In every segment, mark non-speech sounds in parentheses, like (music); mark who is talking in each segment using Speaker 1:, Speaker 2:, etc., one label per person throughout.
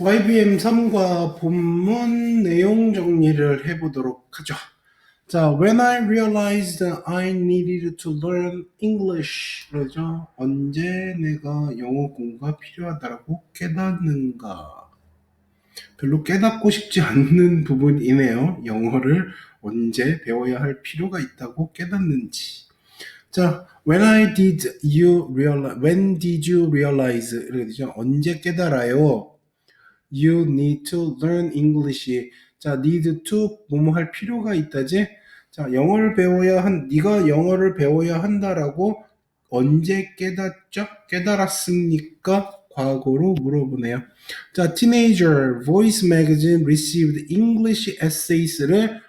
Speaker 1: YBM 3과 본문 내용 정리를 해보도록 하죠. 자, when I realized I needed to learn English. 그러죠. 언제 내가 영어 공부가 필요하다고 깨닫는가. 별로 깨닫고 싶지 않는 부분이네요. 영어를 언제 배워야 할 필요가 있다고 깨닫는지. 자, when I did you realize, when did you realize? 이렇게 되죠. 언제 깨달아요? You need to learn English. 자, need to 뭐뭐 할 필요가 있다지. 자, 영어를 배워야 한 네가 영어를 배워야 한다라고 언제 깨닫죠? 깨달았습니까? 과거로 물어보네요. 자, teenager voice magazine received English essays를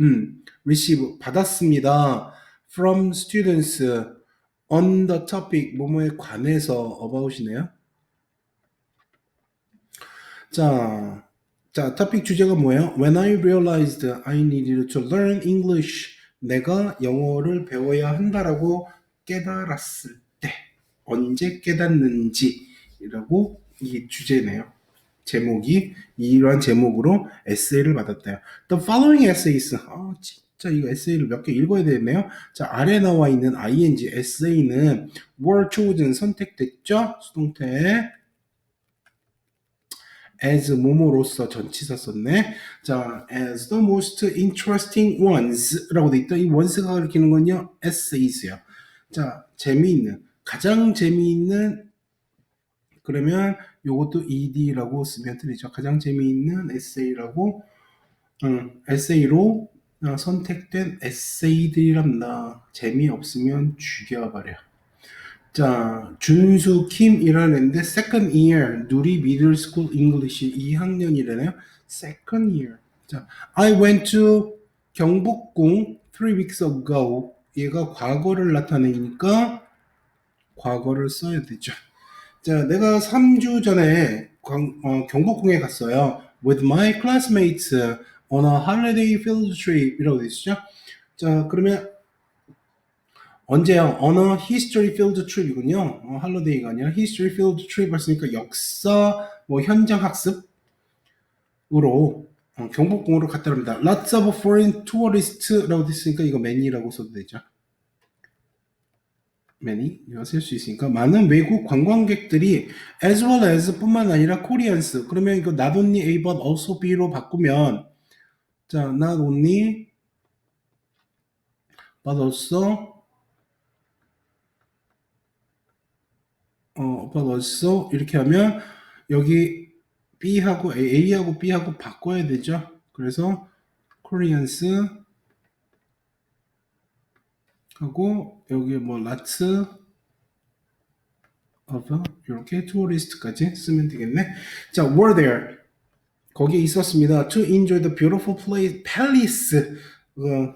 Speaker 1: 음, receive 받았습니다. from students on the topic 뭐뭐에 관해서 about이네요. 자, 자, 토픽 주제가 뭐예요? When I realized I needed to learn English, 내가 영어를 배워야 한다라고 깨달았을 때, 언제 깨닫는지라고 이 주제네요. 제목이 이러한 제목으로 에세이를 받았대요. The following essays. 아, 진짜 이거 에세이를 몇 개 읽어야 되겠네요. 자, 아래 나와 있는 ing 에세이는 were chosen 선택됐죠? 수동태. As 뭐뭐로서 전치사 썼네. 자, as the most interesting ones 라고 돼 있다. 이 ones가 가리키는 건요, essays요. 자, 재미있는, 가장 재미있는, 그러면 요것도 ed라고 쓰면 틀리죠. 가장 재미있는 에세이라고, 음, 에세이로 어, 선택된 에세이들이란다. 재미없으면 죽여버려. 자, 준수 킴이라는 애인데 second year 누리 middle school English 2학년이라네요. second year. 자, I went to 경복궁 three weeks ago. 얘가 과거를 나타내니까 과거를 써야 되죠. 자, 내가 3주 전에 광- 어, 경복궁에 갔어요. with my classmates on a holiday field trip 이라고 돼 있죠. 자, 그러면 언제요? on a history field trip이군요. 어, 할로데이가 아니라 history field trip 했으니까 역사 뭐 현장 학습으로 어, 경복궁으로 갔다 옵니다. Lots of foreign tourist라고 됐으니까 이거 many라고 써도 되죠. many 이거 쓸 수 있으니까 많은 외국 관광객들이 as well as 뿐만 아니라 Koreans 그러면 이거 not only A but also B로 바꾸면 자 not only but also 어, but also 이렇게 하면 여기 B하고 A, A하고 B하고 바꿔야 되죠. 그래서 Koreans 하고 여기 뭐 lots of 이렇게 tourist까지 쓰면 되겠네. 자, were there 거기에 있었습니다. To enjoy the beautiful place, palace 어,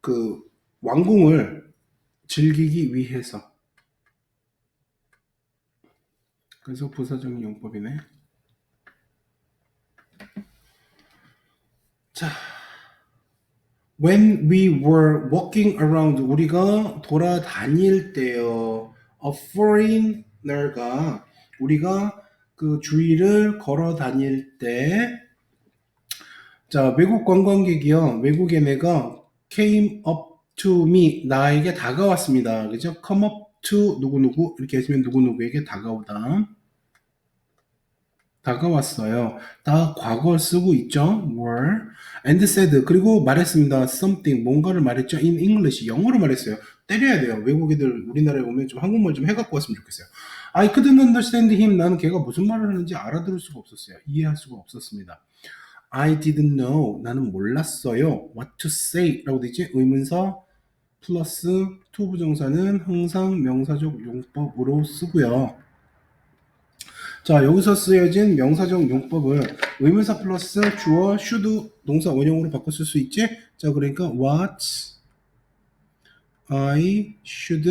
Speaker 1: 그 왕궁을 즐기기 위해서. 그래서 부사적인 용법이네. 자, when we were walking around, 우리가 돌아다닐 때요. A foreigner가 우리가 그 주위를 걸어 다닐 때, 자 외국 관광객이요. 외국의 내가 came up to me 나에게 다가왔습니다. 그죠? come up to 누구누구 이렇게 했으면 누구누구에게 다가오다. 다가왔어요. 다 과거 쓰고 있죠. were and said 그리고 말했습니다. something 뭔가를 말했죠. in English 영어로 말했어요. 때려야 돼요. 외국 애들 우리나라에 오면 좀 한국말 좀 해갖고 왔으면 좋겠어요. I couldn't understand him. 나는 걔가 무슨 말을 하는지 알아들을 수가 없었어요. 이해할 수가 없었습니다. I didn't know. 나는 몰랐어요. What to say? 라고 되지? 의문사 플러스 to 부정사는 항상 명사적 용법으로 쓰고요. 자, 여기서 쓰여진 명사적 용법을 의문사 플러스 주어, should 동사 원형으로 바꿔 쓸 수 있지? 자, 그러니까 what I should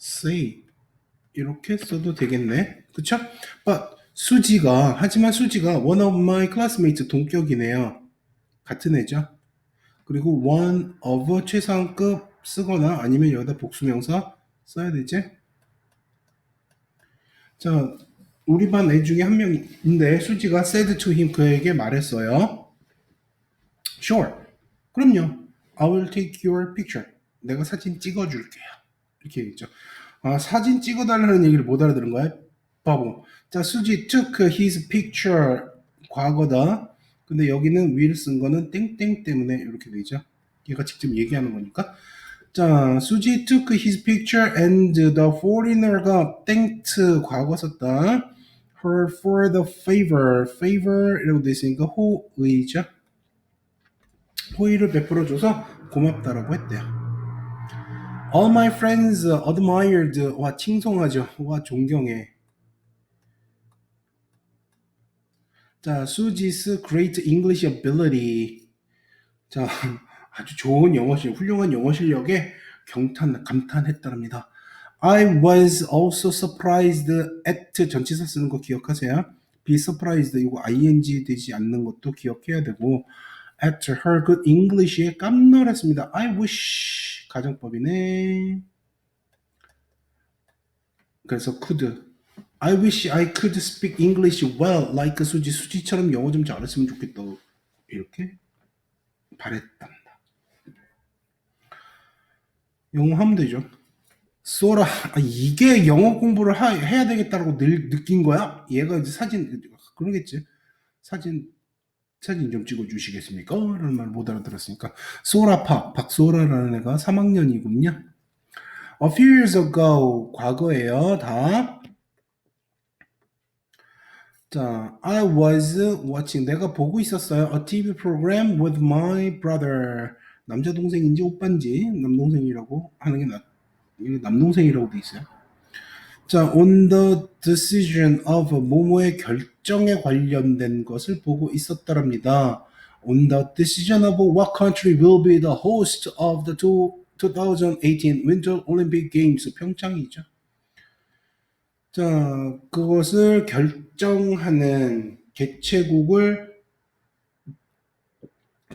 Speaker 1: say 이렇게 써도 되겠네. 그쵸? But 수지가 하지만 수지가 one of my classmates 동격이네요. 같은 애죠. 그리고 one of 최상급 쓰거나 아니면 여기다 복수명사 써야 되지? 자, 우리 반 애 중에 한 명인데 수지가 said to him 그에게 말했어요. Sure. 그럼요. I will take your picture. 내가 사진 찍어줄게요. 이렇게 얘기했죠. 아, 사진 찍어달라는 얘기를 못 알아들은 거야? 바보. 자, 수지 took his picture 과거다. 근데 여기는 will 쓴 거는 땡땡 때문에 이렇게 되죠. 얘가 직접 얘기하는 거니까. 자, 수지 took his picture and the foreigner가 thanked 과거 썼다. her for the favor. favor 이라고 돼 있으니까 호의죠. 호의를 베풀어 줘서 고맙다라고 했대요. All my friends admired. 와, 칭송하죠. 와, 존경해. 자, 수지's great English ability. 자, 아주 좋은 영어 실력, 훌륭한 영어 실력에 경탄, 감탄했답니다. I was also surprised at 전치사 쓰는 거 기억하세요? be surprised 이거 ing 되지 않는 것도 기억해야 되고 at her good English에 깜놀했습니다. I wish 가정법이네. 그래서 could I wish I could speak English well like 수지 수지처럼 영어 좀 잘했으면 좋겠다. 이렇게 바랬답니다. 영어 하면 되죠. 쏘라 아, 이게 영어 공부를 하- 해야 되겠다라고 늘 느낀 거야? 얘가 이제 사진 그러겠지. 사진 사진 좀 찍어 주시겠습니까? 라는 말 못 알아들었으니까 소라파 박소라라는 애가 3학년이군요. A few years ago 과거예요. 다. 자, I was watching 내가 보고 있었어요. A TV program with my brother. 남자 동생인지 오빠인지 남동생이라고 하는 게 낫. 이게 남동생이라고 돼 있어요. 자, on the decision of 모모의 결정에 관련된 것을 보고 있었다랍니다. On the decision of what country will be the host of the two, 2018 Winter Olympic Games 평창이죠. 자, 그것을 결정하는 개최국을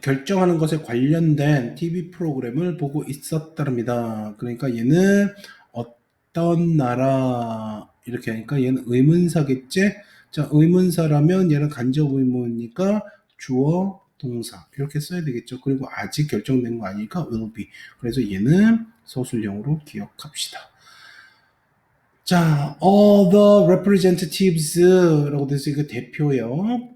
Speaker 1: 결정하는 것에 관련된 TV 프로그램을 보고 있었답니다. 그러니까 얘는 어떤 나라 이렇게 하니까 얘는 의문사겠지? 자, 의문사라면 얘는 간접 의문이니까 주어 동사 이렇게 써야 되겠죠. 그리고 아직 결정된 거 아니니까 will be. 그래서 얘는 서술형으로 기억합시다. 자, all the representatives,라고 돼서 이거 대표요.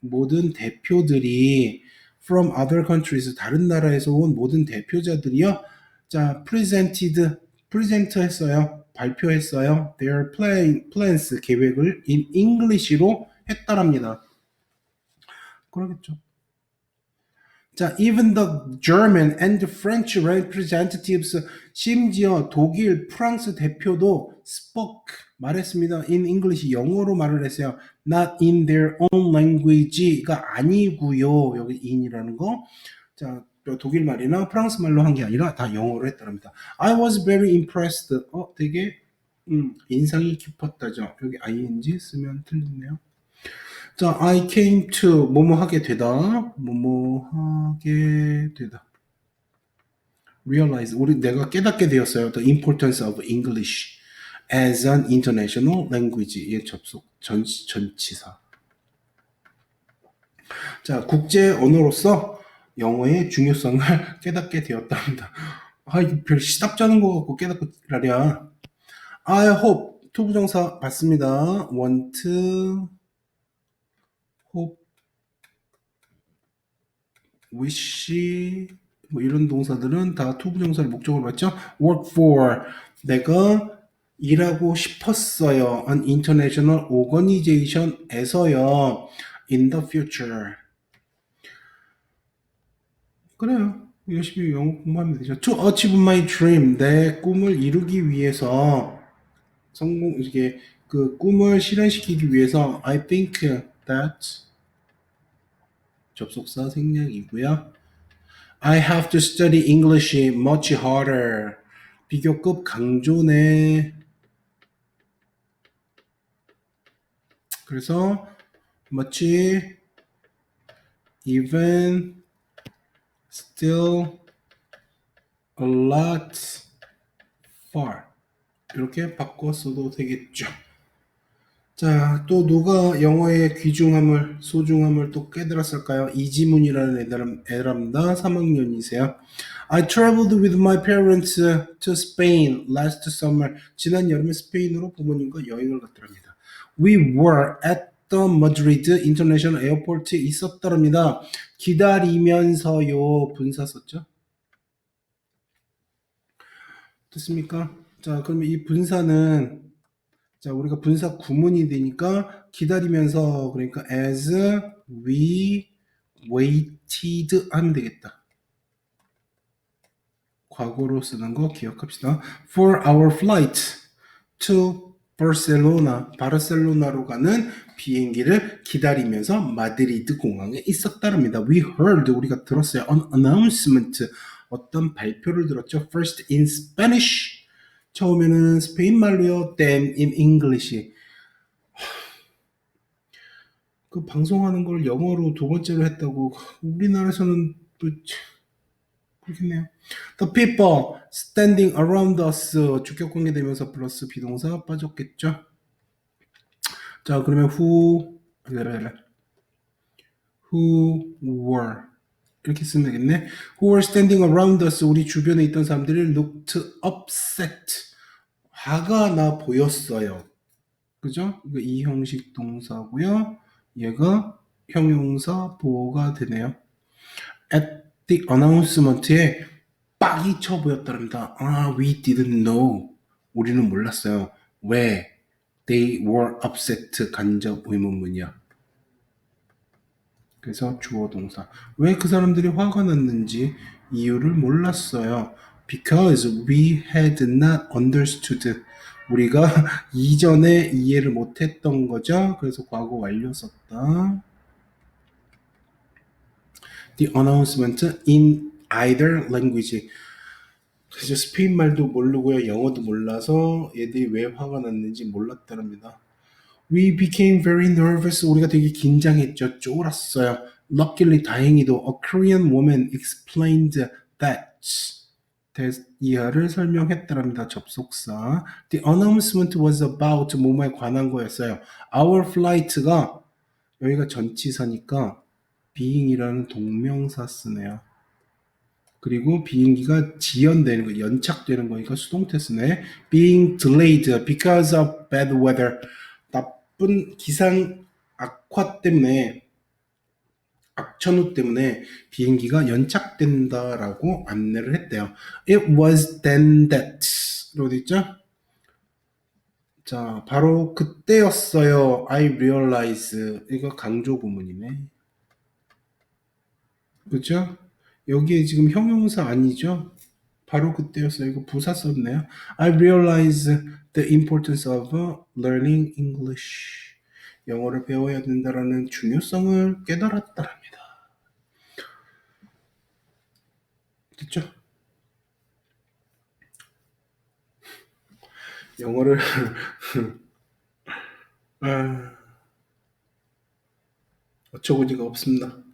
Speaker 1: 모든 대표들이 from other countries, 다른 나라에서 온 모든 대표자들이요. 자, presented, present 했어요. 발표했어요. their plan, plans, 계획을 in English로 했다랍니다. 그러겠죠. 자, even the German and French representatives, 심지어 독일, 프랑스 대표도 spoke, 말했습니다. in English, 영어로 말을 했어요. not in their own language가 아니고요. 여기 in이라는 거. 자, 독일 말이나 프랑스 말로 한 게 아니라 다 영어로 했다랍니다. I was very impressed. 어, 되게 음, 인상이 깊었다죠. 여기 ing 쓰면 틀리네요. 자, I came to 뭐뭐 하게 되다. 뭐뭐 하게 되다. realize 우리 내가 깨닫게 되었어요. The importance of English as an international language. 의 접속 전 전치사. 자, 국제 언어로서 영어의 중요성을 (laughs) 깨닫게 되었답니다. 아, 이거 별 시답잖은 거 같고 깨닫고 라랴. I hope 투부정사 봤습니다. want, hope, wish 뭐 이런 동사들은 다 투부정사를 목적으로 봤죠. work for 내가 일하고 싶었어요. an international organization에서요. in the future. 그래요. 열심히 영어 공부하면 되죠. To achieve my dream. 내 꿈을 이루기 위해서 성공 이게 그 꿈을 실현시키기 위해서 I think that 접속사 생략이고요. I have to study English much harder. 비교급 강조네. 그래서 much even still a lot far 이렇게 바꿔 써도 되겠죠. 자, 또 누가 영어의 귀중함을, 소중함을 또 깨달았을까요? 이지문이라는 애랍니다. 3학년이세요. I traveled with my parents to Spain last summer. 지난 여름에 스페인으로 부모님과 여행을 갔더랍니다. We were at the Madrid International Airport에 있었더랍니다. 기다리면서요. 분사 썼죠? 됐습니까? 자, 그러면 이 분사는 자, 우리가 분사 구문이 되니까 기다리면서 그러니까 as we waited 하면 되겠다. 과거로 쓰는 거 기억합시다. For our flight to Barcelona, 바르셀로나로 가는 비행기를 기다리면서 마드리드 공항에 있었다랍니다. We heard, 우리가 들었어요. An announcement, 어떤 발표를 들었죠. First in Spanish, 처음에는 스페인 말로요. Then in English. 그 방송하는 걸 영어로 두 번째로 했다고 우리나라에서는 또 그렇겠네요. The people standing around us 주격 관계되면서 플러스 비동사 빠졌겠죠. 자 그러면 who who were 이렇게 쓰면 되겠네. Who were standing around us 우리 주변에 있던 사람들이 looked upset 화가 나 보였어요. 그죠? 이거 이 형식 동사고요. 얘가 형용사 보호가 되네요. At the announcement에 빡이 쳐 보였답니다. 아, we didn't know. 우리는 몰랐어요. 왜? They were upset 간접 의문문이야. 그래서 주어 동사. 왜 그 사람들이 화가 났는지 이유를 몰랐어요. Because we had not understood. 우리가 (laughs) 이전에 이해를 못했던 거죠. 그래서 과거 완료 썼다. The announcement in either language. 그래서 스페인 말도 모르고요, 영어도 몰라서 얘들이 왜 화가 났는지 몰랐다랍니다. We became very nervous. 우리가 되게 긴장했죠. 쫄았어요. Luckily, 다행히도 a Korean woman explained that. 이하를 설명했더랍니다. 접속사. The announcement was about 뭐뭐에 관한 거였어요. Our flight가 여기가 전치사니까 being이라는 동명사 쓰네요. 그리고 비행기가 지연되는 거, 연착되는 거니까 수동태 쓰네. Being delayed because of bad weather. 나쁜 기상 악화 때문에 악천후 때문에 비행기가 연착된다라고 안내를 했대요. It was then that로 됐죠? 자, 바로 그때였어요. I realize. 이거 강조 구문이네. 그죠? 여기에 지금 형용사 아니죠? 바로 그때였어요. 이거 부사 썼네요. I realize the importance of learning English. 영어를 배워야 된다라는 중요성을 깨달았다랍니다. 됐죠? 영어를 (laughs) 아, 어처구니가 없습니다.